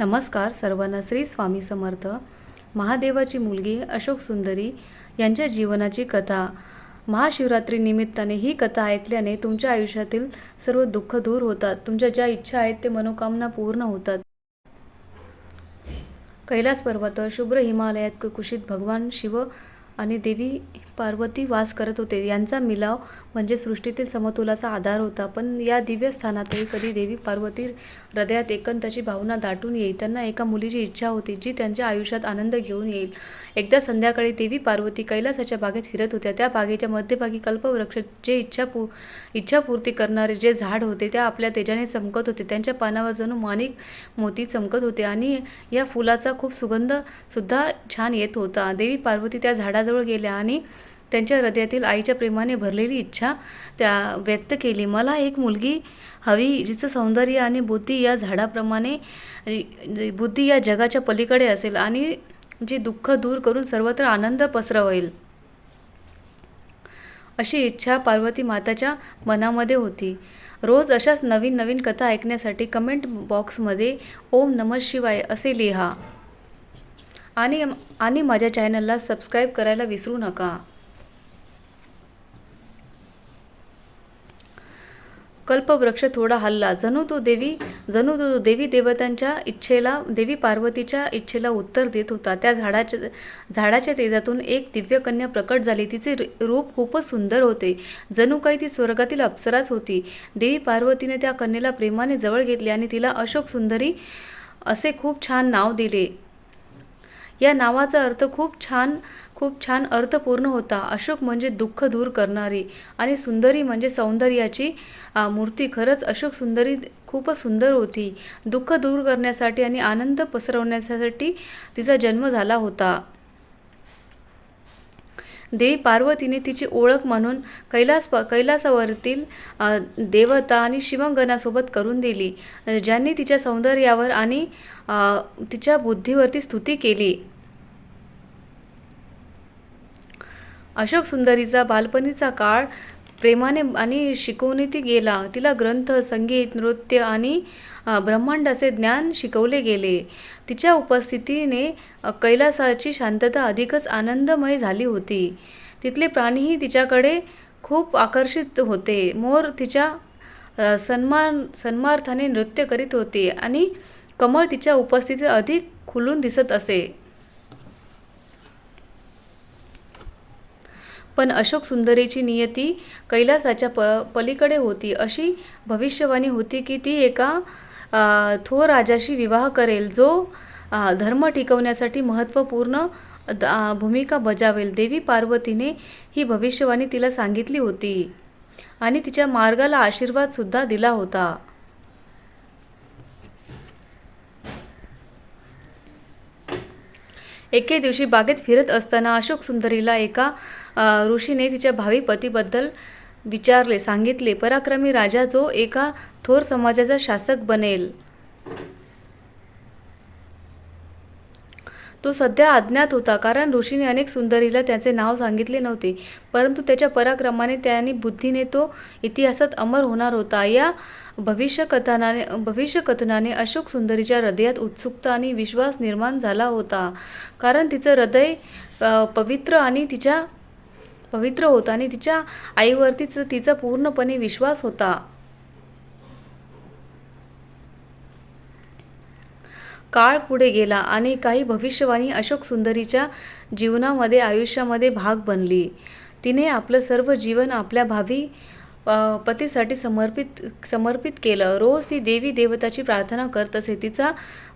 नमस्कार सर्वांना श्री स्वामी समर्थ. महादेवाची मुलगी अशोक सुंदरी यांच्या जीवनाची कथा. महाशिवरात्री निमित्ताने ही कथा ऐकल्याने तुमच्या आयुष्यातील सर्व दुःख दूर होतात. तुमच्या ज्या इच्छा आहेत ते मनोकामना पूर्ण होतात. कैलास पर्वत शुभ्र हिमालयात कुशीत भगवान शिव आणि देवी पार्वती वास करत होते. यांचा मिलाव म्हणजे सृष्टीतील समतोलाचा आधार होता. पण या दिव्य स्थानातही कधी देवी पार्वती हृदयात एकंताची भावना दाटून येईल? त्यांना एका मुलीची इच्छा होती जी त्यांच्या आयुष्यात आनंद घेऊन येईल. एकदा संध्याकाळी देवी पार्वती कैलासाच्या बागेत फिरत होत्या. त्या बागेच्या मध्यभागी कल्पवृक्ष जे इच्छा पू इच्छापूर्ती करणारे जे झाड होते त्या आपल्या तेजाने चमकत होते. त्यांच्या पानावर जणू माणिक मोती चमकत होते आणि या फुलाचा खूप सुगंध सुद्धा छान येत होता. देवी पार्वती त्या झाडाजवळ गेल्या आणि त्यांच्या हृदयातील आईच्या प्रेमाने भरलेली इच्छा त्या व्यक्त केली. मला एक मुलगी हवी जिचं सौंदर्य आणि बुद्धी या झाडाप्रमाणे बुद्धी या जगाच्या पलीकडे असेल आणि जी दुःख दूर करून सर्वत्र आनंद पसरवेल. अशी इच्छा पार्वती माताच्या मनामध्ये होती. रोज अशाच नवीन नवीन कथा ऐकण्यासाठी कमेंट बॉक्समध्ये ओम नमः शिवाय असे लिहा. आणि आणि माझ्या चॅनलला सबस्क्राईब करायला विसरू नका. कल्पवृक्ष थोडा हल्ला. जणू तो देवी जणू तो देवी देवतांच्या इच्छेला देवी पार्वतीच्या इच्छेला उत्तर देत होता. त्या झाडाच्या झाडाच्या तेजातून एक दिव्य कन्या प्रकट झाली. तिचे रू- रूप खूपच सुंदर होते. जणू काही ती स्वर्गातील अप्सराच होती. देवी पार्वतीने त्या कन्येला प्रेमाने जवळ घेतले आणि तिला अशोक सुंदरी असे खूप छान नाव दिले. या नावाचा अर्थ खूप छान खूप छान अर्थपूर्ण होता. अशोक म्हणजे दुःख दूर करणारी आणि सुंदरी म्हणजे सौंदर्याची मूर्ती. खरंच अशोक सुंदरी खूपच सुंदर होती. दुःख दूर करण्यासाठी आणि आनंद पसरवण्यासाठी तिचा जन्म झाला होता. देवी पार्वतीने तिची ओळख म्हणून कैलास कैलासावरील कैलासावरतील देवता आणि शिवगणासोबत करून दिली. ज्यांनी तिच्या सौंदर्यावर आणि तिच्या बुद्धीवरती स्तुती केली. अशोक सुंदरीचा बालपणीचा काळ प्रेमाने आणि शिकवणीती गेला. तिला ग्रंथ संगीत नृत्य आणि ब्रह्मांड असे ज्ञान शिकवले गेले. तिच्या उपस्थितीने कैलासाची शांतता अधिकच आनंदमय झाली होती. तिथले प्राणीही तिच्याकडे खूप आकर्षित होते. मोर तिच्या सन्मान सन्मार्थाने नृत्य करीत होते आणि कमळ तिच्या उपस्थितीत अधिक खुलून दिसत असे. पण अशोक सुंदरीची नियती कैलासाच्या प पलीकडे होती. अशी भविष्यवाणी होती की ती एका थोर राजाशी विवाह करेल जो धर्म टिकवण्यासाठी महत्त्वपूर्ण द- भूमिका बजावेल. देवी पार्वतीने ही भविष्यवाणी तिला सांगितली होती आणि तिच्या मार्गाला आशीर्वादसुद्धा दिला होता. एके दिवशी बागेत फिरत असताना अशोक सुंदरीला एका ऋषीने तिच्या भावी पतीबद्दल विचारले सांगितले पराक्रमी राजा जो एका थोर समाजाचा शासक बनेल. तो सध्या अज्ञात होता कारण ऋषीने अनेक सुंदरीला त्याचे नाव सांगितले नव्हते. परंतु त्याच्या पराक्रमाने त्याने बुद्धीने तो इतिहासात अमर होणार होता. या भविष्यकथनाने भविष्यकथनाने अशोक सुंदरीच्या हृदयात उत्सुकता आणि विश्वास निर्माण झाला होता. कारण तिचं हृदय पवित्र आणि तिच्या पवित्र होतं आणि तिच्या आईवरतीच तिचा पूर्णपणे विश्वास होता. काळ पुढे गेला आणि काही भविष्यवाणी अशोक सुंदरीच्या जीवनामध्ये आयुष्यामध्ये भाग बनली. तिने आपलं सर्व जीवन आपल्या भावी पतीसाठी समर्पित समर्पित केलं. रोज ती देवी देवताची प्रार्थना करत असे. तिचा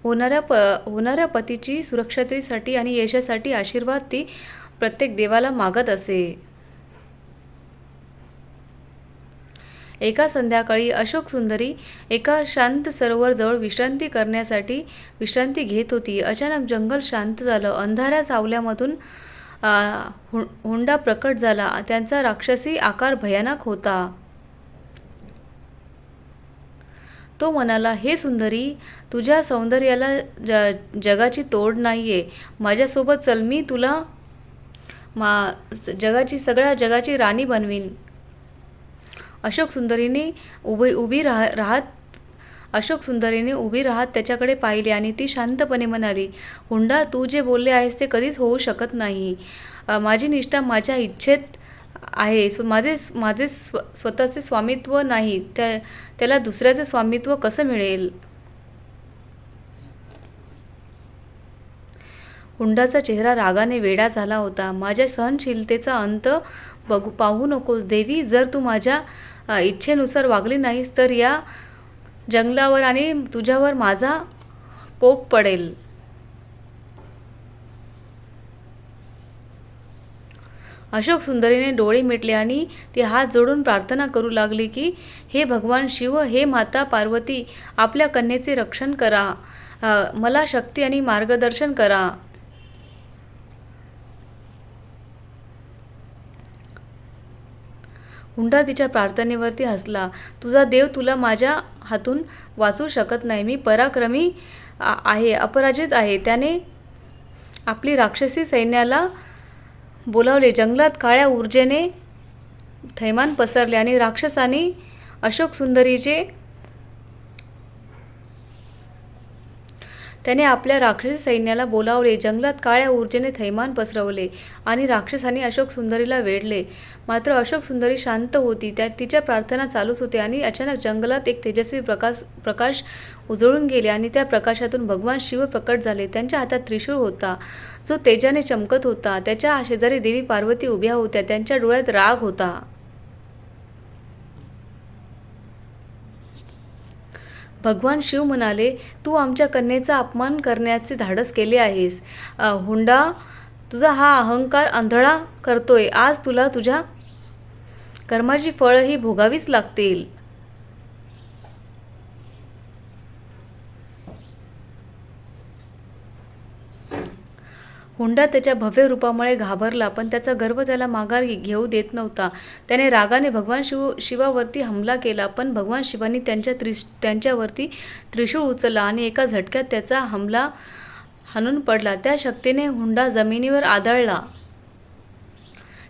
होणाऱ्या प होणाऱ्या पतीची सुरक्षतेसाठी आणि यशासाठी आशीर्वाद ती प्रत्येक देवाला मागत असे. एका संध्याकाळी अशोक सुंदरी एका शांत सरोवरजवळ विश्रांती करण्यासाठी विश्रांती घेत होती. अचानक जंगल शांत झालं. अंधाऱ्या सावल्यामधून हु हुंडा प्रकट झाला. त्यांचा राक्षसी आकार भयानक होता. तो म्हणाला हे सुंदरी तुझ्या सौंदर्याला ज जगाची तोड नाही आहे माझ्यासोबत चल मी तुला मा जगाची सगळ्या जगाची राणी बनवीन. अशोक सुंदरीने उभी उभी राह राहत अशोक सुंदरीने उभी राहत त्याच्याकडे पाहिले आणि ती शांतपणे म्हणाली हुंडा तू जे बोलले आहेस ते कधीच होऊ शकत नाही. माझी निष्ठा माझ्या इच्छेत आहे. सो माझे माझे स्व स्वतःचे स्वामित्व नाही. त्या त्याला दुसऱ्याचे स्वामित्व कसं मिळेल? हुंडाचा चेहरा रागाने वेडा झाला होता. माझ्या सहनशीलतेचा अंत बघू पाहू नकोस. देवी जर तू माझ्या इच्छेनुसार वागली नाहीस तर या जंगलावर आणि तुझ्यावर माझा कोप पडेल. अशोक सुंदरीने डोळे मिटले आणि ती हात जोडून प्रार्थना करू लागली की हे भगवान शिव हे माता पार्वती आपल्या कन्येचे रक्षण करा. मला शक्ती आणि मार्गदर्शन करा. हुंडा तिच्या प्रार्थनेवरती हसला. तुझा देव तुला माझ्या हातून वाचू शकत नाही. मी पराक्रमी आहे अपराजित आहे. त्याने आपली राक्षसी सैन्याला बोलावले. जंगलात काळ्या ऊर्जेने थैमान पसरले आणि राक्षसाने अशोक सुंदरीचे त्याने आपल्या राक्षसी सैन्याला बोलावले. जंगलात काळ्या ऊर्जेने थैमान पसरवले आणि राक्षसाने अशोक सुंदरीला वेढले. मात्र अशोक सुंदरी शांत होती. त्या तिच्या प्रार्थना चालूच होते आणि अचानक जंगलात एक तेजस्वी प्रकाश प्रकाश उजळून गेले आणि त्या प्रकाशातून भगवान शिव प्रकट झाले. त्यांच्या हातात त्रिशूळ होता. जो तेजाने चमकत होता. त्याच्या शेजारी देवी पार्वती उभ्या होत्या. त्यांच्या डोळ्यात राग होता. भगवान शिव म्हणाले तू आमच्या कन्येचा अपमान करण्याचे धाडस केले आहेस. हुंडा तुझा हा अहंकार आंधळा करतोय. आज तुला तुझ्या कर्माची फळं ही भोगावीच लागतील. हुंडा त्याच्या भव्य रूपामुळे घाबरला पण त्याचा गर्व त्याला माघार घेऊ देत नव्हता. त्याने रागाने भगवान शिव शिवावरती हमला केला पण भगवान शिवानी त्यांच्या त्रिश त्यांच्यावरती त्रिशूळ उचलला आणि एका झटक्यात त्याचा हमला हाणून पडला. त्या शक्तीने हुंडा जमिनीवर आदळला.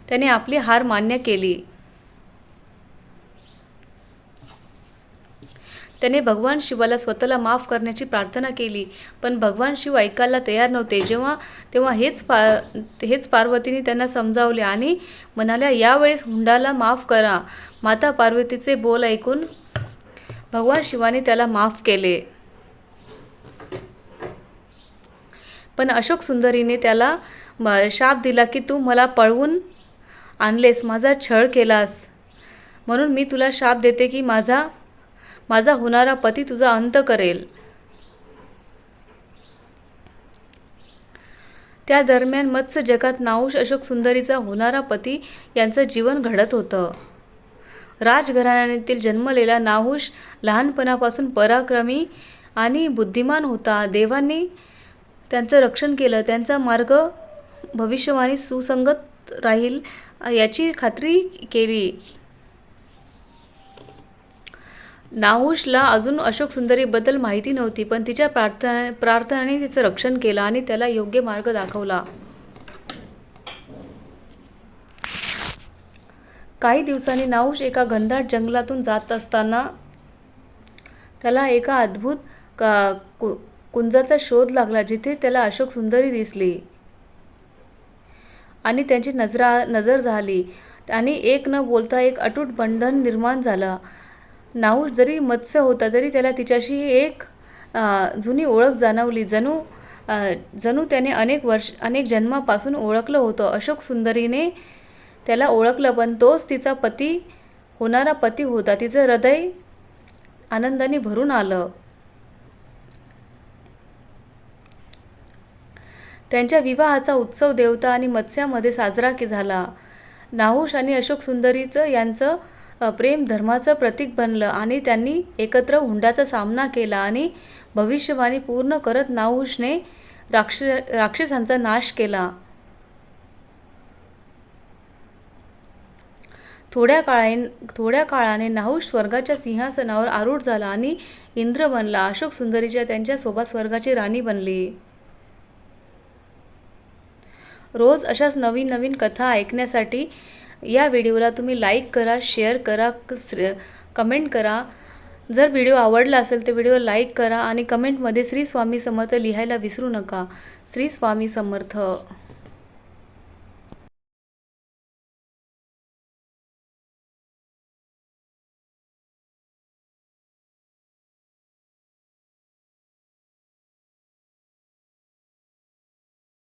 त्याने आपली हार मान्य केली. त्याने भगवान शिवाला स्वतःला माफ करण्याची प्रार्थना केली. पण भगवान शिव ऐकायला तयार नव्हते. जेव्हा तेव्हा हेच पा हेच पार्वतीने त्यांना समजावले आणि म्हणाल्या यावेळेस हुंडाला माफ करा. माता पार्वतीचे बोल ऐकून भगवान शिवाने त्याला माफ केले. पण अशोक सुंदरीने त्याला म- शाप दिला की तू मला पळवून आणलेस. माझा छळ केलास. म्हणून मी तुला शाप देते की माझा माझा होणारा पती तुझा अंत करेल. त्या दरम्यान मत्स्य जगात नाऊश अशोक सुंदरीचा होणारा पती यांचं जीवन घडत होतं. राजघराण्यातील जन्मलेला नाहुश लहानपणापासून पराक्रमी आणि बुद्धिमान होता. देवांनी त्यांचं रक्षण केलं. त्यांचा मार्ग भविष्यवाणी सुसंगत राहील याची खात्री केली. नाहुषला अजून अशोक सुंदरीबद्दल माहिती नव्हती पण तिच्या प्रार्थना प्रार्थनाने तिचं रक्षण केलं आणि त्याला योग्य मार्ग दाखवला. काही दिवसांनी नाहुष एका घनदाट जंगलातून जात असताना त्याला एका अद्भुत का कु कुंजाचा शोध लागला जिथे त्याला अशोक सुंदरी दिसली आणि त्यांची नजरा नजर झाली. आणि एक न बोलता एक अटूट बंधन निर्माण झालं. नाऊश जरी मत्स्य होता तरी त्याला तिच्याशी एक जुनी ओळख जाणवली. जणू जणू त्याने अनेक वर्ष अनेक जन्मापासून ओळखलं होतं. अशोक सुंदरीने त्याला ओळखलं पण तोच तिचा पती होणारा पती होता. तिचं हृदय आनंदाने भरून आलं. त्यांच्या विवाहाचा उत्सव देवता आणि मत्स्यामध्ये साजरा की झाला. नाहुष आणि अशोक सुंदरीचं यांचं प्रेम धर्माचं प्रतीक बनलं आणि त्यांनी एकत्र हुंडाचा सामना केला आणि भविष्यवाणी पूर्ण करत नाहुषने राक्ष राक्षसांचा नाश केला. थोड्या काळाने थोड्या काळाने नाहूष स्वर्गाच्या सिंहासनावर आरूढ झाला आणि इंद्र बनला. अशोक सुंदरीच्या त्यांच्यासोबत स्वर्गाची राणी बनली. रोज अशाच नवीन नवीन कथा ऐकण्यासाठी या व्हिडिओला तुम्ही लाईक करा शेअर करा क- कमेंट करा. जर व्हिडिओ आवडला असेल तर व्हिडिओ लाईक करा आणि कमेंटमध्ये श्री स्वामी समर्थ लिहायला विसरू नका. श्री स्वामी समर्थ.